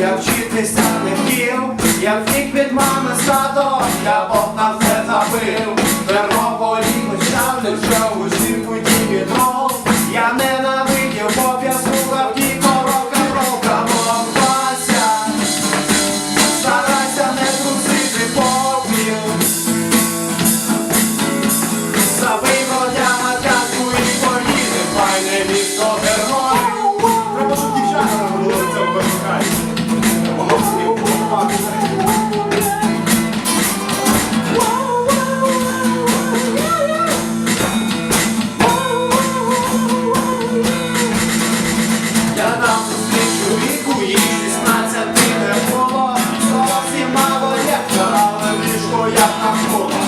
Я вчитися не втів, я втік від мами з тато, я Бог на все забив. Файне місто Тернопіль. Треба, щоб дівчата робили в Верхові. Я дам зустрічу віку, їй 16 не було. Зовсім мало як але ліжко як. Я